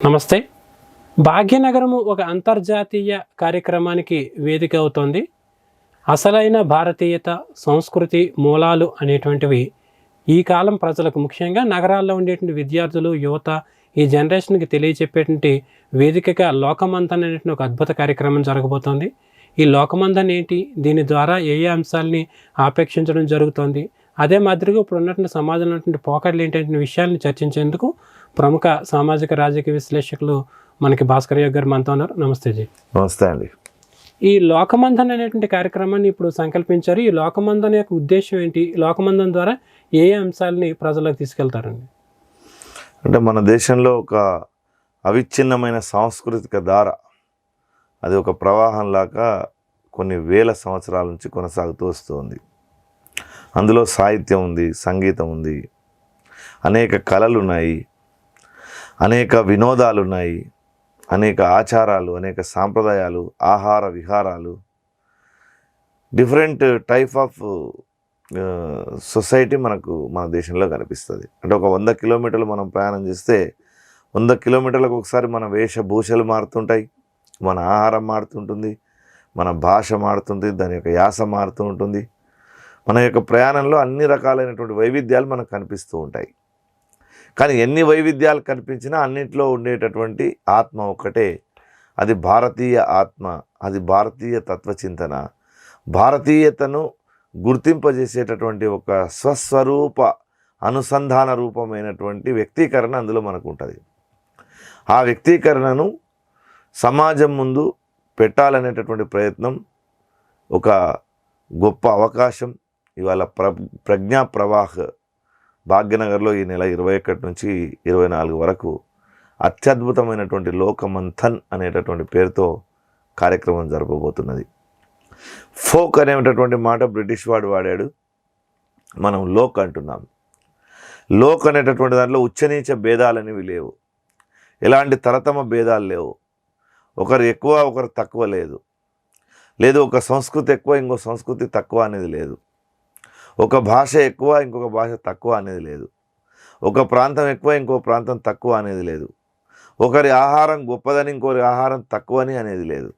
నమస్తే. భాగ్యనగరము ఒక అంతర్జాతీయ కార్యక్రమానికి వేదిక అవుతోంది. అసలైన భారతీయత సంస్కృతి మూలాలు అనేటువంటివి ఈ కాలం ప్రజలకు ముఖ్యంగా నగరాల్లో ఉండేటువంటి విద్యార్థులు యువత ఈ జనరేషన్కి తెలియచెప్పేటువంటి వేదికగా లోకమంతన్ అనేటువంటి ఒక అద్భుత కార్యక్రమం జరగబోతోంది. ఈ లోకమందన్ ఏంటి? దీని ద్వారా ఏ ఏ అంశాలని ఆపేక్షించడం జరుగుతోంది? అదే మాదిరిగా ఇప్పుడు ఉన్నటువంటి సమాజంలో ఉన్నటువంటి పోకడలు ఏంటంటే విషయాలను చర్చించేందుకు ప్రముఖ సామాజిక రాజకీయ విశ్లేషకులు మనకి భాస్కర్ యోగ్ గారు మనతో ఉన్నారు. నమస్తే జీ. నమస్తే అండి. ఈ లోకమందన్ అనేటువంటి కార్యక్రమాన్ని ఇప్పుడు సంకల్పించారు. ఈ లోకమందన్ యొక్క ఉద్దేశం ఏంటి? ఈ లోకమందన్ ద్వారా ఏ ఏ అంశాలని ప్రజలకు తీసుకెళ్తారండి? అంటే మన దేశంలో ఒక అవిచ్ఛిన్నమైన సాంస్కృతిక ధార అది ఒక ప్రవాహంలాగా కొన్ని వేల సంవత్సరాల నుంచి కొనసాగుతూ వస్తుంది. అందులో సాహిత్యం ఉంది సంగీతం ఉంది అనేక కళలు ఉన్నాయి. అనేక వినోదాలు ఉన్నాయి అనేక ఆచారాలు అనేక సాంప్రదాయాలు ఆహార విహారాలు డిఫరెంట్ టైప్ ఆఫ్ సొసైటీ మనకు మన దేశంలో కనిపిస్తుంది. అంటే ఒక వంద కిలోమీటర్లు మనం ప్రయాణం చేస్తే వంద కిలోమీటర్లకు ఒకసారి మన వేషభూషలు మారుతుంటాయి మన ఆహారం మారుతుంటుంది మన భాష మారుతుంది దాని యొక్క యాస మారుతూ ఉంటుంది. మన యొక్క ప్రయాణంలో అన్ని రకాలైనటువంటి వైవిధ్యాలు మనకు కనిపిస్తూ ఉంటాయి. కానీ ఎన్ని వైవిధ్యాలు కనిపించినా అన్నింటిలో ఉండేటటువంటి ఆత్మ ఒక్కటే. అది భారతీయ ఆత్మ అది భారతీయ తత్వచింతన. భారతీయతను గుర్తింపజేసేటటువంటి ఒక స్వస్వరూప అనుసంధాన రూపమైనటువంటి వ్యక్తీకరణ అందులో మనకు ఉంటుంది ఆ వ్యక్తీకరణను సమాజం ముందు పెట్టాలనేటటువంటి ప్రయత్నం ఒక గొప్ప అవకాశం. ఇవాళ ప్ర ప్రజ్ఞా ప్రవాహ్ భాగ్యనగర్లో ఈ నెల ఇరవై ఒకటి నుంచి ఇరవై నాలుగు వరకు అత్యద్భుతమైనటువంటి లోకమంథన్ అనేటటువంటి పేరుతో కార్యక్రమం జరపబోతున్నది. ఫోక్ అనేటటువంటి మాట బ్రిటిష్ వాడు వాడాడు. మనం లోక్ అంటున్నాం. లోక్ అనేటటువంటి దాంట్లో ఉచ్చనీచ భేదాలనేవి లేవు. ఎలాంటి తరతమ భేదాలు లేవు. ఒకరు ఎక్కువ ఒకరు తక్కువ లేదు. లేదు ఒక సంస్కృతి ఎక్కువ ఇంకో సంస్కృతి తక్కువ అనేది లేదు. ఒక భాష ఎక్కువ ఇంకొక భాష తక్కువ అనేది లేదు. ఒక ప్రాంతం ఎక్కువ ఇంకో ప్రాంతం తక్కువ అనేది లేదు. ఒకరి ఆహారం గొప్పదని ఇంకొకరి ఆహారం తక్కువని అనేది లేదు.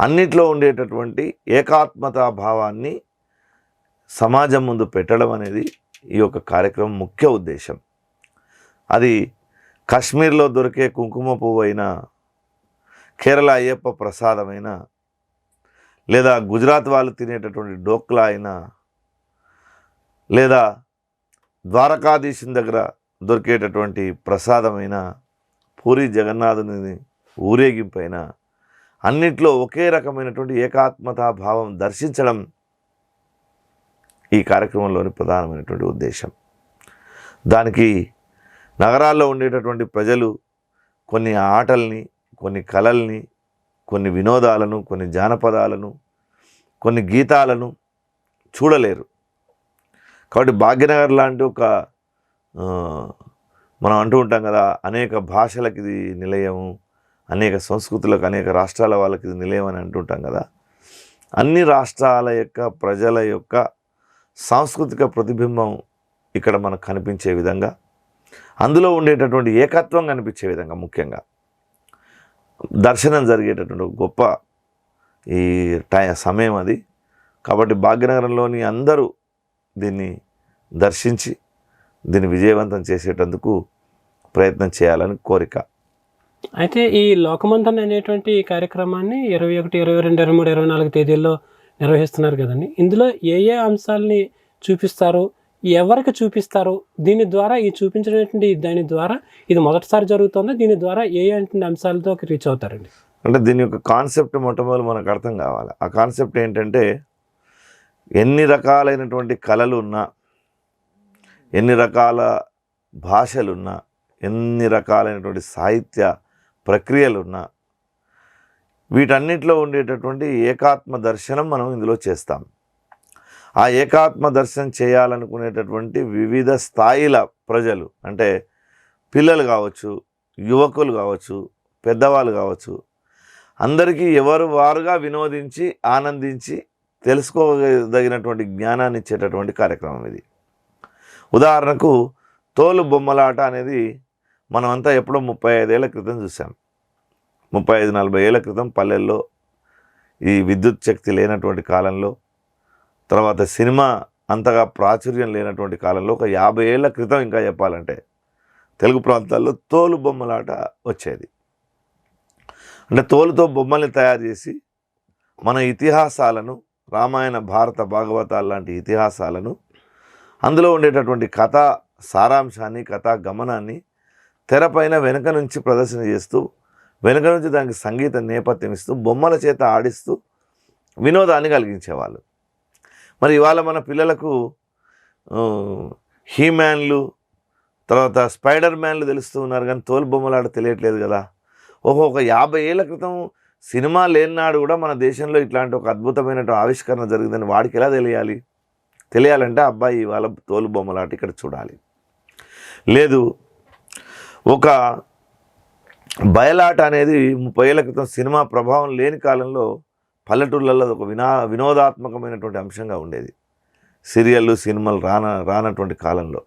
అన్నిట్లో ఉండేటటువంటి ఏకాత్మతా భావాన్ని సమాజం ముందు పెట్టడం అనేది ఈ యొక్క కార్యక్రమం ముఖ్య ఉద్దేశం. అది కాశ్మీర్లో దొరికే కుంకుమ పువ్వు అయినా కేరళ అయ్యప్ప ప్రసాదమైనా లేదా గుజరాత్ వాళ్ళు తినేటటువంటి డోక్లా అయినా లేదా ద్వారకాధీశుని దగ్గర దొరికేటటువంటి ప్రసాదమైన పూరి జగన్నాథుని ఊరేగింపైన అన్నిట్లో ఒకే రకమైనటువంటి ఏకాత్మతా భావం దర్శించడం ఈ కార్యక్రమంలోని ప్రధానమైనటువంటి ఉద్దేశం. దానికి నగరాల్లో ఉండేటటువంటి ప్రజలు కొన్ని ఆటల్ని కొన్ని కళల్ని కొన్ని వినోదాలను కొన్ని జానపదాలను కొన్ని గీతాలను చూడలేరు. కాబట్టి భాగ్యనగర్ లాంటి ఒక మనం అంటూ ఉంటాం కదా అనేక భాషలకు ఇది నిలయము అనేక సంస్కృతులకు అనేక రాష్ట్రాల వాళ్ళకి ఇది నిలయం అని అంటుంటాం కదా. అన్ని రాష్ట్రాల యొక్క ప్రజల యొక్క సాంస్కృతిక ప్రతిబింబం ఇక్కడ మనకు కనిపించే విధంగా అందులో ఉండేటటువంటి ఏకత్వం కనిపించే విధంగా ముఖ్యంగా దర్శనం జరిగేటటువంటి గొప్ప ఈ టై సమయం అది. కాబట్టి భాగ్యనగరంలోని అందరూ దీన్ని దర్శించి దీన్ని విజయవంతం చేసేటందుకు ప్రయత్నం చేయాలని కోరిక. అయితే ఈ లోకమంతన్ అనేటువంటి కార్యక్రమాన్ని ఇరవై ఒకటి ఇరవై రెండు ఇరవై మూడు ఇరవై నాలుగు తేదీల్లో నిర్వహిస్తున్నారు కదండి. ఇందులో ఏ ఏ అంశాలని చూపిస్తారు? ఎవరికి చూపిస్తారు? దీని ద్వారా ఈ చూపించినటువంటి దాని ద్వారా ఇది మొదటిసారి జరుగుతుందా? దీని ద్వారా ఏ ఏ అంశాలతో రీచ్ అవుతారండి? అంటే దీని యొక్క కాన్సెప్ట్ మొట్టమొదటి మనకు అర్థం కావాలి. ఆ కాన్సెప్ట్ ఏంటంటే ఎన్ని రకాలైనటువంటి కళలు ఉన్నా ఎన్ని రకాల భాషలున్నా ఎన్ని రకాలైనటువంటి సాహిత్య ప్రక్రియలున్నా వీటన్నిటిలో ఉండేటటువంటి ఏకాత్మ దర్శనం మనం ఇందులో చేస్తాం. ఆ ఏకాత్మ దర్శనం చేయాలనుకునేటటువంటి వివిధ స్థాయిల ప్రజలు అంటే పిల్లలు కావచ్చు యువకులు కావచ్చు పెద్దవాళ్ళు కావచ్చు అందరికీ ఎవరు వారుగా వినోదించి ఆనందించి తెలుసుకోదగినటువంటి జ్ఞానాన్ని ఇచ్చేటటువంటి కార్యక్రమం ఇది. ఉదాహరణకు తోలు బొమ్మలాట అనేది మనమంతా ఎప్పుడో ముప్పై ఐదేళ్ళ క్రితం చూసాం ముప్పై ఐదు నలభై ఏళ్ళ క్రితం పల్లెల్లో ఈ విద్యుత్ శక్తి లేనటువంటి కాలంలో తర్వాత సినిమా అంతగా ప్రాచుర్యం లేనటువంటి కాలంలో ఒక యాభై ఏళ్ళ క్రితం ఇంకా చెప్పాలంటే తెలుగు ప్రాంతాల్లో తోలు బొమ్మలాట వచ్చేది. అంటే తోలుతో బొమ్మల్ని తయారు చేసి మన ఇతిహాసాలను రామాయణ భారత భాగవతాలు లాంటి ఇతిహాసాలను అందులో ఉండేటటువంటి కథ సారాంశాన్ని కథా గమనాన్ని తెరపైన వెనుక నుంచి ప్రదర్శన చేస్తూ వెనుక నుంచి దానికి సంగీత నేపథ్యం ఇస్తూ బొమ్మల చేత ఆడిస్తూ వినోదాన్ని కలిగించేవాళ్ళు. మరి ఇవాళ మన పిల్లలకు హీమ్యాన్లు తర్వాత స్పైడర్ మ్యాన్లు తెలుస్తూ ఉన్నారు కానీ తోలు బొమ్మలాట తెలియట్లేదు కదా. ఓహో ఒక యాభై ఏళ్ళ క్రితం సినిమా లేనినాడు కూడా మన దేశంలో ఇట్లాంటి ఒక అద్భుతమైన ఆవిష్కరణ జరిగిందని వాడికి ఎలా తెలియాలి? తెలియాలంటే అబ్బాయి ఇవాళ తోలు బొమ్మలాట ఇక్కడ చూడాలి. లేదు ఒక బయలాట అనేది ముప్పై ఏళ్ళ క్రితం సినిమా ప్రభావం లేని కాలంలో పల్లెటూళ్ళల్లో ఒక వినా వినోదాత్మకమైనటువంటి అంశంగా ఉండేది. సీరియళ్ళు సినిమాలు రాన రానటువంటి కాలంలో.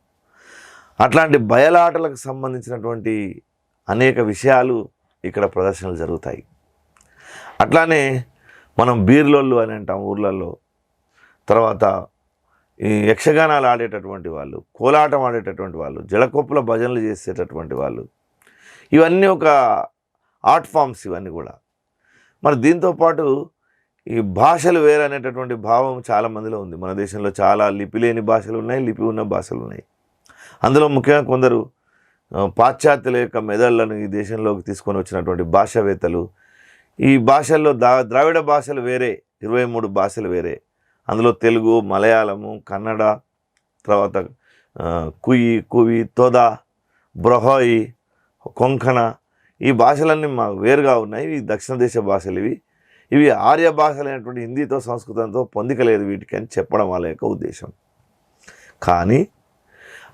అట్లాంటి బయలాటలకు సంబంధించినటువంటి అనేక విషయాలు ఇక్కడ ప్రదర్శనలు జరుగుతాయి. అట్లానే మనం బీర్లోళ్ళు అని అంటాం ఊర్లలో. తర్వాత ఈ యక్షగానాలు ఆడేటటువంటి వాళ్ళు కోలాటం ఆడేటటువంటి వాళ్ళు జలకొప్పుల భజనలు చేసేటటువంటి వాళ్ళు ఇవన్నీ ఒక ఆర్ట్ ఫామ్స్ ఇవన్నీ కూడా. మరి దీంతో పాటు ఈ భాషలు వేరనేటటువంటి భావం చాలా మందిలో ఉంది. మన దేశంలో చాలా లిపి లేని భాషలు ఉన్నాయి లిపి ఉన్న భాషలు ఉన్నాయి. అందులో ముఖ్యంగా కొందరు పాశ్చాత్యుల యొక్క మెదళ్ళను ఈ దేశంలోకి తీసుకొని వచ్చినటువంటి భాషావేత్తలు ఈ భాషల్లో దా ద్రావిడ భాషలు వేరే ఇరవై మూడు భాషలు వేరే. అందులో తెలుగు మలయాళము కన్నడ తర్వాత కుయి కువి తోదా బ్రహోయి కొంకణ ఈ భాషలన్నీ మా వేరుగా ఉన్నాయి. ఇవి దక్షిణ దేశ భాషలు ఇవి. ఇవి ఆర్య భాషలైనటువంటి హిందీతో సంస్కృతంతో పొందికలేదు వీటికి అని చెప్పడం వాళ్ళ యొక్క ఉద్దేశం. కానీ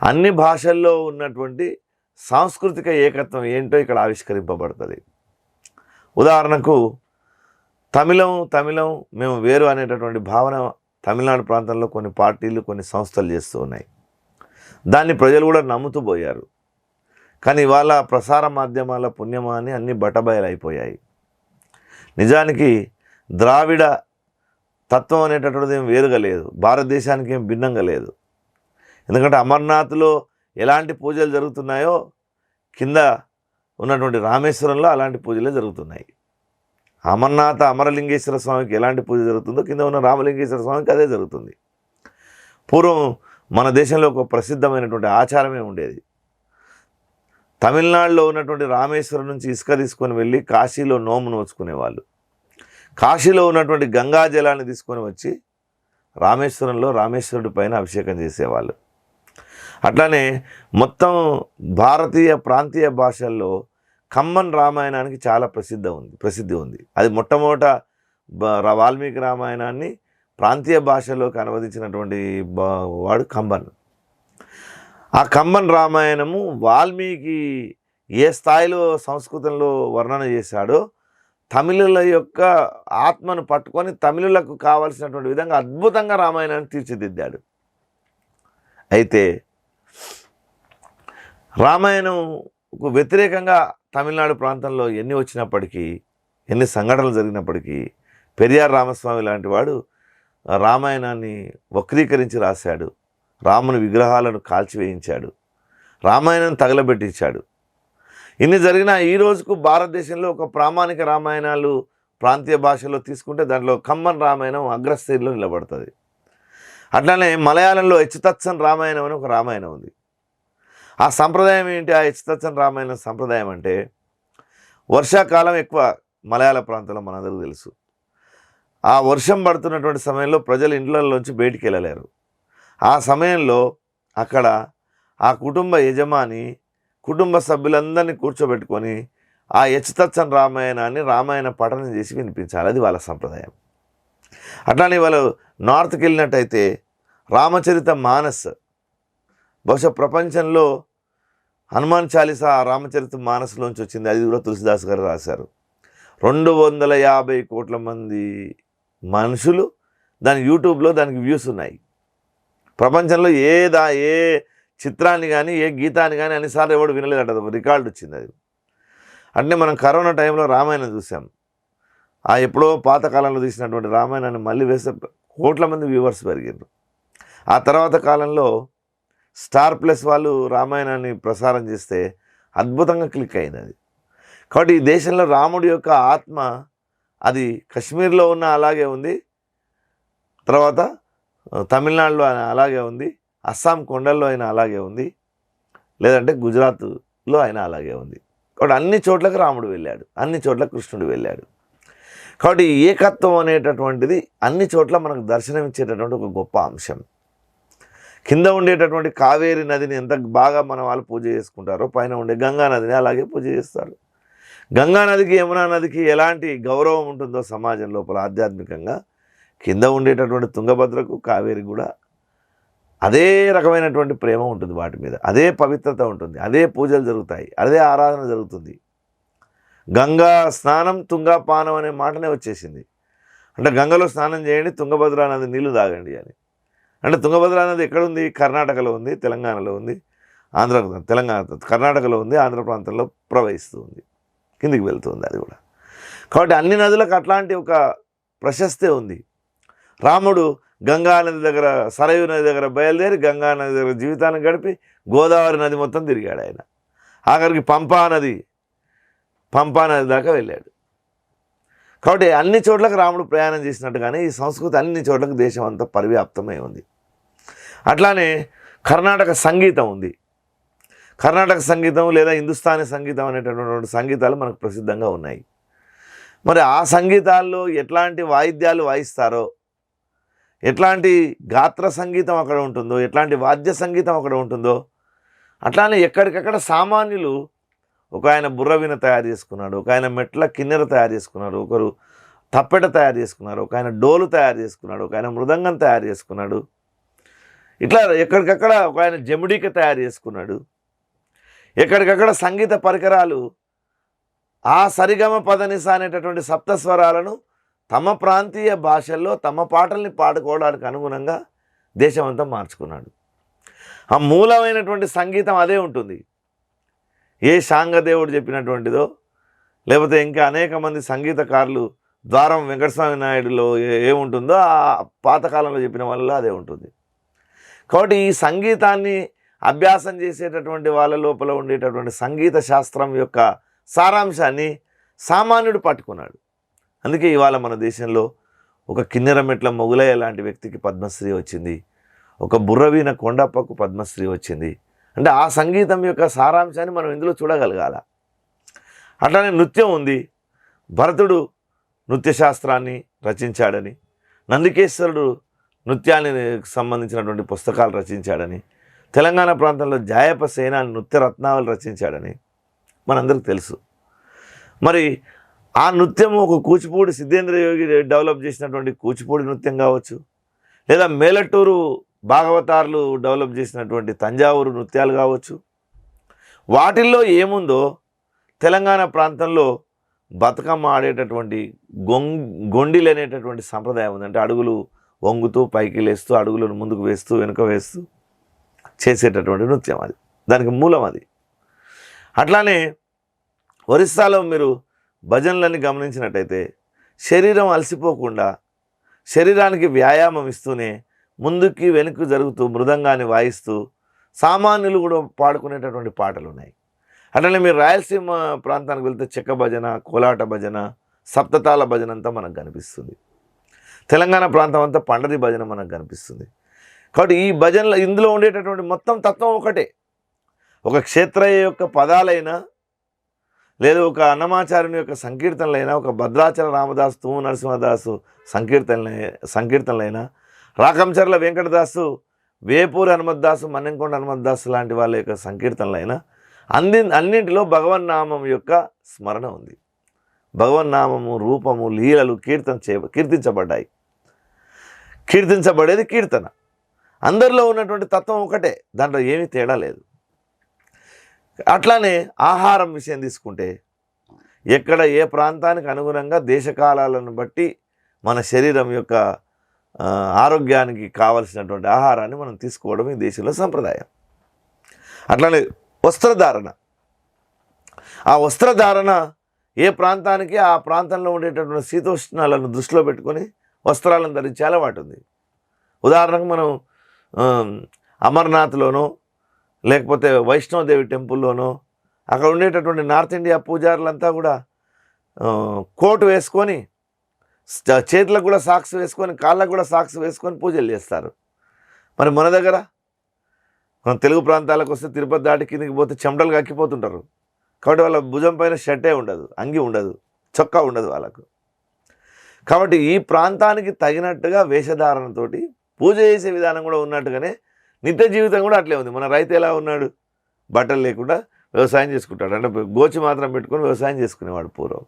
అన్ని భాషల్లో ఉన్నటువంటి సాంస్కృతిక ఏకత్వం ఏంటో ఇక్కడ ఆవిష్కరింపబడుతుంది. ఉదాహరణకు తమిళం తమిళం మేము వేరు అనేటటువంటి భావన తమిళనాడు ప్రాంతంలో కొన్ని పార్టీలు కొన్ని సంస్థలు చేస్తూ ఉన్నాయి. దాన్ని ప్రజలు కూడా నమ్ముతూ పోయారు. కానీ ఇవాళ ప్రసార మాధ్యమాల పుణ్యమా అని అన్ని బటబయలైపోయాయి నిజానికి ద్రావిడ తత్వం అనేటటువంటిది ఏం వేరుగా లేదు. భారతదేశానికి ఏం భిన్నంగా లేదు. ఎందుకంటే అమర్నాథ్లో ఎలాంటి పూజలు జరుగుతున్నాయో కింద ఉన్నటువంటి రామేశ్వరంలో అలాంటి పూజలే జరుగుతున్నాయి. అమర్నాథ అమరలింగేశ్వర స్వామికి ఎలాంటి పూజ జరుగుతుందో కింద ఉన్న రామలింగేశ్వర స్వామికి అదే జరుగుతుంది. పూర్వం మన దేశంలో ఒక ప్రసిద్ధమైనటువంటి ఆచారమే ఉండేది. తమిళనాడులో ఉన్నటువంటి రామేశ్వరం నుంచి ఇసుక తీసుకొని వెళ్ళి కాశీలో నోము నోచుకునేవాళ్ళు కాశీలో ఉన్నటువంటి గంగా జలాన్ని తీసుకొని వచ్చి రామేశ్వరంలో రామేశ్వరుడి పైన అభిషేకం చేసేవాళ్ళు. అట్లానే మొత్తం భారతీయ ప్రాంతీయ భాషల్లో ఖమ్మన్ రామాయణానికి చాలా ప్రసిద్ధ ఉంది ప్రసిద్ధి ఉంది. అది మొట్టమొదట బ- రా- వాల్మీకి రామాయణాన్ని ప్రాంతీయ భాషలోకి అనువదించినటువంటి బ- వాడు కంబన్ ఆ కంబన్ రామాయణము వాల్మీకి ఏ స్థాయిలో సంస్కృతంలో వర్ణన చేశాడో తమిళుల యొక్క ఆత్మను పట్టుకొని తమిళులకు కావలసినటువంటి విధంగా అద్భుతంగా రామాయణాన్ని తీర్చిదిద్దాడు. అయితే రామాయణంకు వ్యతిరేకంగా తమిళనాడు ప్రాంతంలో ఎన్ని వచ్చినప్పటికీ ఎన్ని సంఘటనలు జరిగినప్పటికీ పెరియార్ రామస్వామి లాంటి వాడు రామాయణాన్ని వక్రీకరించి రాశాడు. రాముని విగ్రహాలను కాల్చివేయించాడు. రామాయణం తగలబెట్టించాడు. ఇన్ని జరిగినా ఈ రోజుకు భారతదేశంలో ఒక ప్రామాణిక రామాయణాలు ప్రాంతీయ భాషలో తీసుకుంటే దాంట్లో ఖమ్మన్ రామాయణం అగ్రస్థితిలో నిలబడుతుంది. అట్లానే మలయాళంలో హెచ్చుతత్సన్ రామాయణం అని ఒక రామాయణం ఉంది. ఆ సంప్రదాయం ఏంటి? ఆ హెచ్చుతత్సన్ రామాయణం సంప్రదాయం అంటే వర్షాకాలం ఎక్కువ మలయాళ ప్రాంతంలో మనందరికీ తెలుసు. ఆ వర్షం పడుతున్నటువంటి సమయంలో ప్రజలు ఇండ్లలోంచి బయటికి వెళ్ళలేరు ఆ సమయంలో అక్కడ ఆ కుటుంబ యజమాని కుటుంబ సభ్యులందరినీ కూర్చోబెట్టుకొని ఆ యచితత్సన్ రామాయణాన్ని రామాయణ పఠనం చేసి వినిపించాలి. అది వాళ్ళ సంప్రదాయం. అట్లానే వాళ్ళు నార్త్కి వెళ్ళినట్టయితే రామచరిత మానస్ బహుశా ప్రపంచంలో హనుమాన్ చాలీసా రామచరిత మానస్లోంచి వచ్చింది. అది కూడా తులసిదాస్ గారు రాశారు. రెండు వందల యాభై కోట్ల మంది మనుషులు దాని యూట్యూబ్లో దానికి వ్యూస్ ఉన్నాయి. ప్రపంచంలో ఏ దా ఏ చిత్రాన్ని కానీ ఏ గీతాన్ని కానీ అన్నిసార్లు ఎవడు వినలేదట. ఒక రికార్డు వచ్చింది అది. అంటే మనం కరోనా టైంలో రామాయణం చూసాం. ఆ ఎప్పుడో పాతకాలంలో తీసినటువంటి రామాయణాన్ని మళ్ళీ వేస్తే కోట్ల మంది వ్యూవర్స్ పెరిగారు ఆ తర్వాత కాలంలో స్టార్ ప్లస్ వాళ్ళు రామాయణాన్ని ప్రసారం చేస్తే అద్భుతంగా క్లిక్ అయినది. కాబట్టి ఈ దేశంలో రాముడి యొక్క ఆత్మ అది కశ్మీర్లో ఉన్న అలాగే ఉంది. తర్వాత తమిళనాడులో ఆయన అలాగే ఉంది. అస్సాం కొండల్లో అయినా అలాగే ఉంది. లేదంటే గుజరాత్లో అయినా అలాగే ఉంది. కాబట్టి అన్ని చోట్లకు రాముడు వెళ్ళాడు. అన్ని చోట్ల కృష్ణుడు వెళ్ళాడు. కాబట్టి ఏకత్వం అనేటటువంటిది అన్ని చోట్ల మనకు దర్శనమిచ్చేటటువంటి ఒక గొప్ప అంశం. కింద ఉండేటటువంటి కావేరి నదిని ఎంత బాగా మన వాళ్ళు పూజ చేసుకుంటారో పైన ఉండే గంగా నదిని అలాగే పూజ చేస్తారు. గంగా నదికి యమునా నదికి ఎలాంటి గౌరవం ఉంటుందో సమాజం లోపల ఆధ్యాత్మికంగా కింద ఉండేటటువంటి తుంగభద్రకు కావేరి కూడా అదే రకమైనటువంటి ప్రేమ ఉంటుంది వాటి మీద. అదే పవిత్రత ఉంటుంది. అదే పూజలు జరుగుతాయి. అదే ఆరాధన జరుగుతుంది. గంగా స్నానం తుంగపానం అనే మాటనే వచ్చేసింది. అంటే గంగలో స్నానం చేయండి తుంగభద్రా నది నీళ్ళు తాగండి అని. అంటే తుంగభద్ర నది ఎక్కడుంది? కర్ణాటకలో ఉంది తెలంగాణలో ఉంది ఆంధ్ర తెలంగాణ కర్ణాటకలో ఉంది ఆంధ్ర ప్రాంతంలో ప్రవహిస్తూ ఉంది కిందికి వెళ్తుంది అది కూడా. కాబట్టి అన్ని నదులకు అట్లాంటి ఒక ప్రశస్తే ఉంది. రాముడు గంగా నది దగ్గర సరయు నది దగ్గర బయలుదేరి గంగా నది దగ్గర జీవితాన్ని గడిపి గోదావరి నది మొత్తం తిరిగాడు ఆయన. ఆఖరికి పంపా నది పంపా నది దాకా వెళ్ళాడు. కాబట్టి అన్ని చోట్లకు రాముడు ప్రయాణం చేసినట్టుగానే ఈ సంస్కృతి అన్ని చోట్లకు దేశం అంతా పరివ్యాప్తమై ఉంది. అట్లానే కర్ణాటక సంగీతం ఉంది. కర్ణాటక సంగీతం లేదా హిందుస్థానీ సంగీతం అనేటటువంటి సంగీతాలు మనకు ప్రసిద్ధంగా ఉన్నాయి. మరి ఆ సంగీతాల్లో ఎట్లాంటి వాయిద్యాలు వాయిస్తారో ఎట్లాంటి గాత్ర సంగీతం అక్కడ ఉంటుందో ఎట్లాంటి వాద్య సంగీతం అక్కడ ఉంటుందో అట్లానే ఎక్కడికక్కడ సామాన్యులు ఒక ఆయన బుర్రవీణ తయారు చేసుకున్నాడు ఒక ఆయన మెట్ల కిన్నెర తయారు చేసుకున్నాడు ఒకరు తప్పెట తయారు చేసుకున్నారు ఒక ఆయన డోలు తయారు చేసుకున్నాడు ఒక ఆయన మృదంగం తయారు చేసుకున్నాడు. ఇట్లా ఎక్కడికక్కడ ఒక ఆయన జమిడిక తయారు చేసుకున్నాడు. ఎక్కడికక్కడ సంగీత పరికరాలు ఆ సరిగమ పదనిస అనేటటువంటి సప్తస్వరాలను తమ ప్రాంతీయ భాషల్లో తమ పాటల్ని పాడుకోవడానికి అనుగుణంగా దేశమంతా మార్చుకున్నాడు. ఆ మూలమైనటువంటి సంగీతం అదే ఉంటుంది. ఏ శాంగదేవుడు చెప్పినటువంటిదో? లేకపోతే ఇంకా అనేక మంది సంగీతకారులు ద్వారం వెంకటస్వామి నాయుడులో ఏ- ఏముంటుందో ఆ పాతకాలంలో చెప్పిన వాళ్ళలో అదే ఉంటుంది. కాబట్టి ఈ సంగీతాన్ని అభ్యాసం చేసేటటువంటి వాళ్ళ లోపల ఉండేటటువంటి సంగీత శాస్త్రం యొక్క సారాంశాన్ని సామాన్యుడు పట్టుకున్నాడు. అందుకే ఇవాళ మన దేశంలో ఒక కిన్నెర మెట్ల మొగులయ్య లాంటి వ్యక్తికి పద్మశ్రీ వచ్చింది. ఒక బుర్రవీన కొండప్పకు పద్మశ్రీ వచ్చింది. అంటే ఆ సంగీతం యొక్క సారాంశాన్ని మనం ఇందులో చూడగలగాల. అట్లానే నృత్యం ఉంది. భరతుడు నృత్య శాస్త్రాన్ని రచించాడని నందికేశ్వరుడు నృత్యాన్ని సంబంధించినటువంటి పుస్తకాలు రచించాడని తెలంగాణ ప్రాంతంలో జాయప సేన నృత్య రత్నాలు రచించాడని మనందరికి తెలుసు. మరి ఆ నృత్యము ఒక కూచిపూడి సిద్ధేంద్ర యోగి డెవలప్ చేసినటువంటి కూచిపూడి నృత్యం కావచ్చు లేదా మేలట్టూరు భాగవతారులు డెవలప్ చేసినటువంటి తంజావూరు నృత్యాలు కావచ్చు. వాటిల్లో ఏముందో తెలంగాణ ప్రాంతంలో బతుకమ్మ ఆడేటటువంటి గొంగ్ గొండిలు అనేటటువంటి సంప్రదాయం ఉంది అంటే అడుగులు వంగుతూ పైకి లేస్తూ అడుగులను ముందుకు వేస్తూ వెనుక వేస్తూ చేసేటటువంటి నృత్యం అది. దానికి మూలం అది. అట్లానే ఒరిస్సాలో మీరు భజనలని గమనించినట్టయితే శరీరం అలసిపోకుండా శరీరానికి వ్యాయామం ఇస్తూనే ముందుకి వెనుక జరుగుతూ మృదంగాన్ని వాయిస్తూ సామాన్యులు కూడా పాడుకునేటటువంటి పాటలు ఉన్నాయి అట్లనే మీరు రాయలసీమ ప్రాంతానికి వెళ్తే చెక్క భజన కోలాట భజన సప్తతాల భజన అంతా మనకు కనిపిస్తుంది. తెలంగాణ ప్రాంతం అంతా పండరి భజన మనకు కనిపిస్తుంది. కాబట్టి ఈ భజనలో ఇందులో ఉండేటటువంటి మొత్తం తత్వం ఒకటే. ఒక క్షేత్రయ్య యొక్క పదాలైనా లేదా ఒక అన్నమాచార్యుని యొక్క సంకీర్తనలైనా ఒక భద్రాచల రామదాసు తూ నరసింహదాసు సంకీర్తన సంకీర్తనలైనా రాకంచర్ల వెంకటదాసు వేపూరి హనుమద్దాసు మన్నెంకొండ హనుమద్దాసు లాంటి వాళ్ళ యొక్క సంకీర్తనలైనా అంది అన్నింటిలో భగవన్నామం యొక్క స్మరణ ఉంది. భగవన్నామము రూపము లీలలు కీర్తన చే కీర్తించబడ్డాయి. కీర్తించబడేది కీర్తన. అందరిలో ఉన్నటువంటి తత్వం ఒకటే దాంట్లో ఏమీ తేడా లేదు. అట్లానే ఆహారం విషయం తీసుకుంటే ఎక్కడ ఏ ప్రాంతానికి అనుగుణంగా దేశకాలాలను బట్టి మన శరీరం యొక్క ఆరోగ్యానికి కావలసినటువంటి ఆహారాన్ని మనం తీసుకోవడం ఈ దేశంలో సంప్రదాయం. అట్లానే వస్త్రధారణ. ఆ వస్త్రధారణ ఏ ప్రాంతానికి ఆ ప్రాంతంలో ఉండేటటువంటి శీతోష్ణాలను దృష్టిలో పెట్టుకొని వస్త్రాలను ధరించి అలవాటు ఉంది. ఉదాహరణకు మనం అమర్నాథ్లోనో లేకపోతే వైష్ణోదేవి టెంపుల్లోనో అక్కడ ఉండేటటువంటి నార్త్ ఇండియా పూజారులంతా కూడా కోటు వేసుకొని చేతులకు కూడా సాక్స్ వేసుకొని కాళ్ళకు కూడా సాక్స్ వేసుకొని పూజలు చేస్తారు. మరి మన దగ్గర? మన తెలుగు ప్రాంతాలకు వస్తే తిరుపతి దాటి కిందకి పోతే చెమటలు కక్కిపోతుంటారు. కాబట్టి వాళ్ళ భుజం పైన షర్టే ఉండదు అంగి ఉండదు చొక్కా ఉండదు వాళ్ళకు. కాబట్టి ఈ ప్రాంతానికి తగినట్టుగా వేషధారణతోటి పూజ చేసే విధానం కూడా ఉన్నట్టుగానే నిత్య జీవితం కూడా అట్లే ఉంది. మన రైతు ఎలా ఉన్నాడు? బట్టలు లేకుండా వ్యవసాయం చేసుకుంటాడు. అంటే గోచి మాత్రం పెట్టుకొని వ్యవసాయం చేసుకునేవాడు పూర్వం.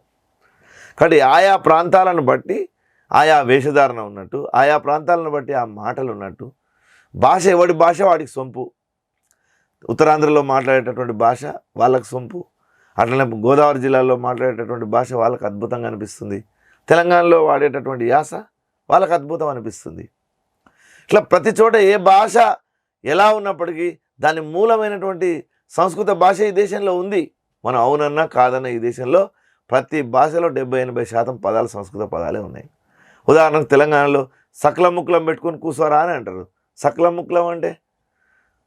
కాబట్టి ఆయా ప్రాంతాలను బట్టి ఆయా వేషధారణ ఉన్నట్టు ఆయా ప్రాంతాలను బట్టి ఆ మాటలు ఉన్నట్టు భాష ఎవడి భాష వాడికి సొంపు. ఉత్తరాంధ్రలో మాట్లాడేటటువంటి భాష వాళ్ళకి సొంపు. అట్లనే గోదావరి జిల్లాలో మాట్లాడేటటువంటి భాష వాళ్ళకి అద్భుతంగా అనిపిస్తుంది. తెలంగాణలో వాడేటటువంటి యాస వాళ్ళకి అద్భుతం అనిపిస్తుంది. ఇట్లా ప్రతి చోట ఏ భాష ఎలా ఉన్నప్పటికీ దాని మూలమైనటువంటి సంస్కృత భాష ఈ దేశంలో ఉంది. మనం అవునన్నా కాదన్నా ఈ దేశంలో ప్రతి భాషలో డెబ్బై ఎనభై శాతం పదాలు సంస్కృత పదాలే ఉన్నాయి. ఉదాహరణకు తెలంగాణలో సకలం ముక్కులం పెట్టుకొని కూర్చోరా అని అంటారు. సకలం ముక్కులం అంటే?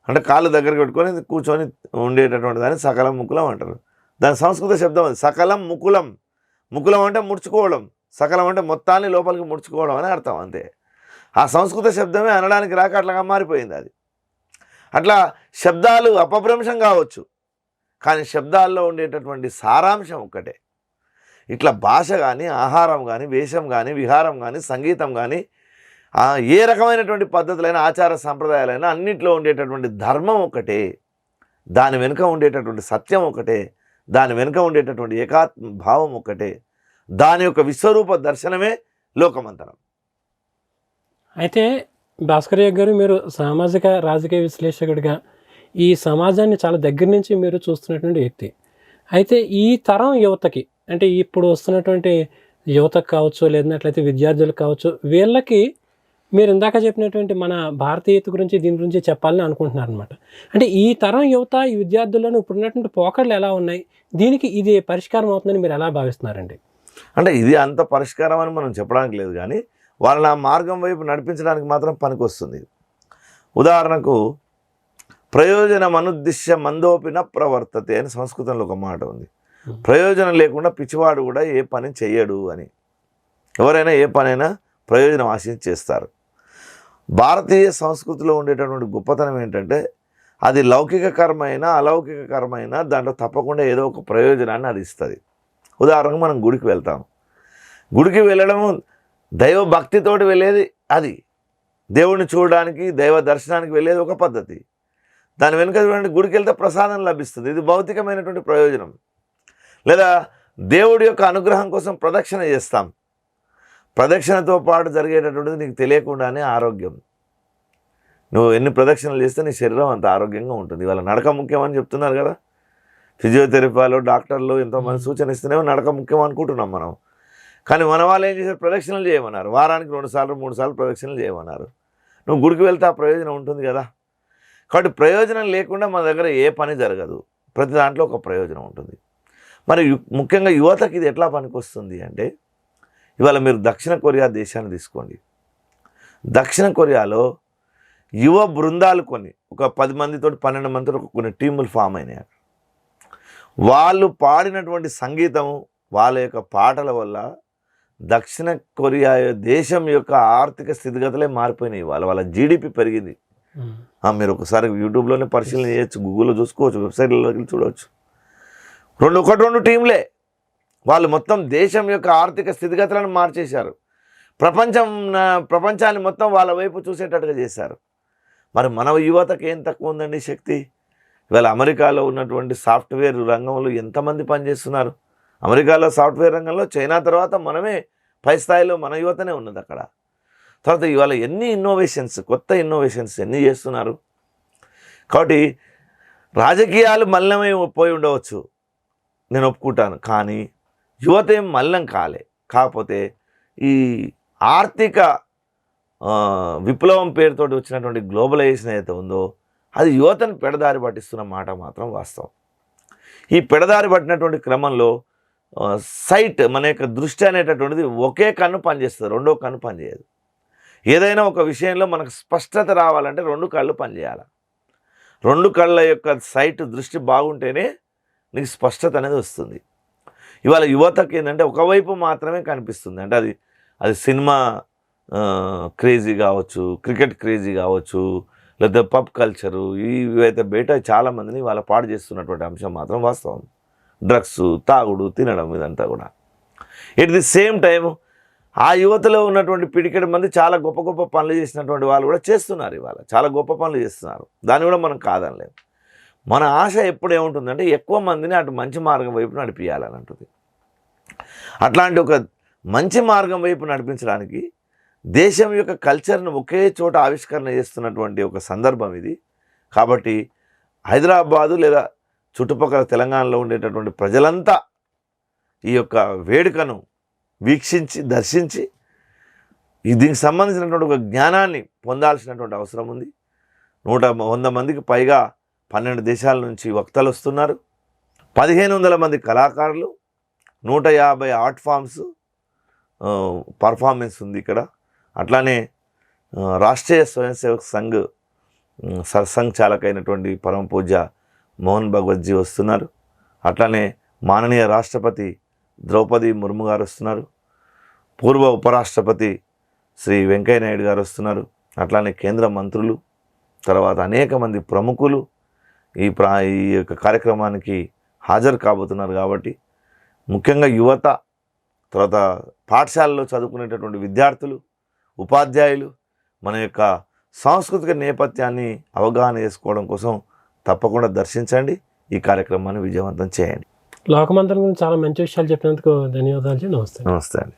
అంటే కాళ్ళు దగ్గర పెట్టుకొని కూర్చొని ఉండేటటువంటి దాన్ని సకలం ముక్కులం అంటారు. దాని సంస్కృత శబ్దం అది. సకలం ముకులం. ముకులం అంటే ముడుచుకోవడం. సకలం అంటే మొత్తాన్ని లోపలికి ముడుచుకోవడం అని అర్థం అంతే. ఆ సంస్కృత శబ్దమే అనడానికి రాక అట్లాగా మారిపోయింది అది. అట్లా శబ్దాలు అపభ్రంశం కావచ్చు. కానీ శబ్దాల్లో ఉండేటటువంటి సారాంశం ఒక్కటే. ఇట్లా భాష కానీ ఆహారం కానీ వేషం కానీ విహారం కానీ సంగీతం కానీ ఏ రకమైనటువంటి పద్ధతులైన ఆచార సంప్రదాయాలైనా అన్నింటిలో ఉండేటటువంటి ధర్మం ఒకటే. దాని వెనుక ఉండేటటువంటి సత్యం ఒకటే. దాని వెనుక ఉండేటటువంటి ఏకాత్మ భావం ఒకటే. దాని యొక్క విశ్వరూప దర్శనమే లోకమంతరం. అయితే భాస్కర్ గారు మీరు సామాజిక రాజకీయ విశ్లేషకుడిగా ఈ సమాజాన్ని చాలా దగ్గర నుంచి మీరు చూస్తున్నటువంటి వ్యక్తి. అయితే ఈ తరం యువతకి అంటే ఇప్పుడు వస్తున్నటువంటి యువతకు కావచ్చు లేదన్నట్లయితే విద్యార్థులకు కావచ్చు వీళ్ళకి మీరు ఇందాక చెప్పినటువంటి మన భారతీయత గురించి దీని గురించి చెప్పాలని అనుకుంటున్నారు అనమాట అంటే ఈ తరం యువత ఈ విద్యార్థులను ఇప్పుడు ఉన్నటువంటి పోకడలు ఎలా ఉన్నాయి? దీనికి ఇది పరిష్కారం అవుతుందని మీరు ఎలా భావిస్తున్నారండి? అంటే ఇది అంత పరిష్కారం అని మనం చెప్పడానికి లేదు కానీ వాళ్ళని ఆ మార్గం వైపు నడిపించడానికి మాత్రం పనికొస్తుంది. ఉదాహరణకు ప్రయోజనం అనుద్దిశ్య మందోపిన ప్రవర్తతే అని సంస్కృతంలో ఒక మాట ఉంది. ప్రయోజనం లేకుండా పిచ్చివాడు కూడా ఏ పని చెయ్యడు అని. ఎవరైనా ఏ పనైనా ప్రయోజనం ఆశించి చేస్తారు. భారతీయ సంస్కృతిలో ఉండేటటువంటి గొప్పతనం ఏంటంటే అది లౌకిక కర్మ అయినా అలౌకిక కర్మ అయినా దాంట్లో తప్పకుండా ఏదో ఒక ప్రయోజనాన్ని అది ఇస్తుంది. ఉదాహరణకు మనం గుడికి వెళ్తాం గుడికి వెళ్ళడము దైవ భక్తితోటి వెళ్ళేది అది. దేవుణ్ణి చూడడానికి దైవ దర్శనానికి వెళ్ళేది ఒక పద్ధతి. దాని వెనుక చూడండి గుడికి వెళ్తే ప్రసాదం లభిస్తుంది. ఇది భౌతికమైనటువంటి ప్రయోజనం. లేదా దేవుడి యొక్క అనుగ్రహం కోసం ప్రదక్షిణ చేస్తాం. ప్రదక్షిణతో పాటు జరిగేటటువంటిది నీకు తెలియకుండానే ఆరోగ్యం. నువ్వు ఎన్ని ప్రదక్షిణలు చేస్తే నీ శరీరం అంత ఆరోగ్యంగా ఉంటుంది. ఇవాళ నడక ముఖ్యమని చెప్తున్నారు కదా. ఫిజియోథెరపీలో డాక్టర్లు ఎంతోమంది సూచన ఇస్తేనే నడక ముఖ్యం అనుకుంటున్నాం మనం. కానీ మన వాళ్ళు ఏం చేశారు? ప్రదక్షిణలు చేయమన్నారు. వారానికి రెండు సార్లు మూడు సార్లు ప్రదక్షిణలు చేయమన్నారు. నువ్వు గుడికి వెళ్తే ఆ ప్రయోజనం ఉంటుంది కదా. కాబట్టి ప్రయోజనం లేకుండా మన దగ్గర ఏ పని జరగదు. ప్రతి దాంట్లో ఒక ప్రయోజనం ఉంటుంది. మరి ముఖ్యంగా యువతకి ఇది ఎట్లా పనికొస్తుంది అంటే ఇవాళ మీరు దక్షిణ కొరియా దేశాన్ని తీసుకోండి. దక్షిణ కొరియాలో యువ బృందాలు కొన్ని ఒక పది మందితో పన్నెండు మందితో కొన్ని టీములు ఫామ్ అయినాయి. వాళ్ళు పాడినటువంటి సంగీతము వాళ్ళ యొక్క పాటల వల్ల దక్షిణ కొరియా దేశం యొక్క ఆర్థిక స్థితిగతులే మారిపోయినాయి వాళ్ళ వాళ్ళ జీడిపి పెరిగింది. ఆ, మీరు ఒకసారి యూట్యూబ్లోనే పరిశీలన చేయొచ్చు గూగుల్లో చూసుకోవచ్చు వెబ్సైట్లోకి వెళ్ళి చూడవచ్చు రెండు ఒకటి రెండు టీంలే. వాళ్ళు మొత్తం దేశం యొక్క ఆర్థిక స్థితిగతులను మార్చేశారు. ప్రపంచం నా- ప్రపంచాన్ని మొత్తం వాళ్ళ వైపు చూసేటట్టుగా చేశారు. మరి మన యువతకు ఏం తక్కువ ఉందండి శక్తి? ఇవాళ అమెరికాలో ఉన్నటువంటి సాఫ్ట్వేర్ రంగంలో ఎంతమంది పనిచేస్తున్నారు? అమెరికాలో సాఫ్ట్వేర్ రంగంలో చైనా తర్వాత మనమే పై స్థాయిలో మన యువతనే ఉన్నది అక్కడ. తర్వాత ఇవాళ ఎన్ని ఇన్నోవేషన్స్ కొత్త ఇన్నోవేషన్స్ ఎన్ని చేస్తున్నారు? కాబట్టి రాజకీయాలు మల్లమై పోయి ఉండవచ్చు. నేను ఒప్పుకుంటాను. కానీ యువత ఏం మల్లం కాలే. కాకపోతే ఈ ఆర్థిక విప్లవం పేరుతోటి వచ్చినటువంటి గ్లోబలైజేషన్ ఏదైతే ఉందో అది యువతను పెడదారి పట్టిస్తున్న మాట మాత్రం వాస్తవం. ఈ పెడదారి పట్టినటువంటి క్రమంలో సైట్ మన యొక్క దృష్టి అనేటటువంటిది ఒకే కన్ను పనిచేస్తుంది. రెండో కన్ను పనిచేయదు. ఏదైనా ఒక విషయంలో మనకు స్పష్టత రావాలంటే రెండు కళ్ళు పనిచేయాలి. రెండు కళ్ళ యొక్క సైట్ దృష్టి బాగుంటేనే నీకు స్పష్టత అనేది వస్తుంది. ఇవాళ యువతకి ఏంటంటే ఒకవైపు మాత్రమే కనిపిస్తుంది. అంటే అది అది సినిమా క్రేజీ కావచ్చు క్రికెట్ క్రేజీ కావచ్చు లేదా పబ్ కల్చరు ఇవైతే బయట చాలామందిని వాళ్ళ పాడు చేస్తున్నటువంటి అంశం మాత్రం వాస్తవం. డ్రగ్స్ తాగుడు తినడం ఇదంతా కూడా. ఎట్ ది సేమ్ టైం ఆ యువతలో ఉన్నటువంటి పిడికెడు మంది చాలా గొప్ప గొప్ప పనులు చేసినటువంటి వాళ్ళు కూడా చేస్తున్నారు ఇవాళ. చాలా గొప్ప పనులు చేస్తున్నారు. దాన్ని కూడా మనం కాదనలేము మన ఆశ ఎప్పుడు ఏముంటుందంటే ఎక్కువ మందిని అటు మంచి మార్గం వైపు నడిపించాలని అంటుంది అట్లాంటి ఒక మంచి మార్గం వైపు నడిపించడానికి దేశం యొక్క కల్చర్ను ఒకే చోట ఆవిష్కరణ చేస్తున్నటువంటి ఒక సందర్భం ఇది. కాబట్టి హైదరాబాదు లేదా చుట్టుపక్కల తెలంగాణలో ఉండేటటువంటి ప్రజలంతా ఈ యొక్క వేడుకను వీక్షించి దర్శించి దీనికి సంబంధించినటువంటి ఒక జ్ఞానాన్ని పొందాల్సినటువంటి అవసరం ఉంది. నూట వంద మందికి పైగా పన్నెండు దేశాల నుంచి వక్తలు వస్తున్నారు. పదిహేను వందల మంది కళాకారులు నూట యాభై ఆర్ట్ ఫామ్స్ పర్ఫార్మెన్స్ ఉంది ఇక్కడ. అట్లానే రాష్ట్రీయ స్వయం సేవక్ సంఘ్ సర్సంఘ్ చాలకైనటువంటి అయినటువంటి పరమ పూజ మోహన్ భగవత్జీ వస్తున్నారు. అట్లానే మాననీయ రాష్ట్రపతి ద్రౌపది ముర్ము గారు వస్తున్నారు. పూర్వ ఉపరాష్ట్రపతి శ్రీ వెంకయ్య నాయుడు గారు వస్తున్నారు. అట్లానే కేంద్ర మంత్రులు తర్వాత అనేక మంది ప్రముఖులు ఈ ప్రా ఈ యొక్క కార్యక్రమానికి హాజరు కాబోతున్నారు కాబట్టి ముఖ్యంగా యువత తర్వాత పాఠశాలలో చదువుకునేటటువంటి విద్యార్థులు ఉపాధ్యాయులు మన యొక్క సాంస్కృతిక నేపథ్యాన్ని అవగాహన చేసుకోవడం కోసం తప్పకుండా దర్శించండి. ఈ కార్యక్రమాన్ని విజయవంతం చేయండి. లోకమంతరం గురించి చాలా మంచి విషయాలు చెప్పినందుకు ధన్యవాదాలు. నమస్తే నమస్తే అండి.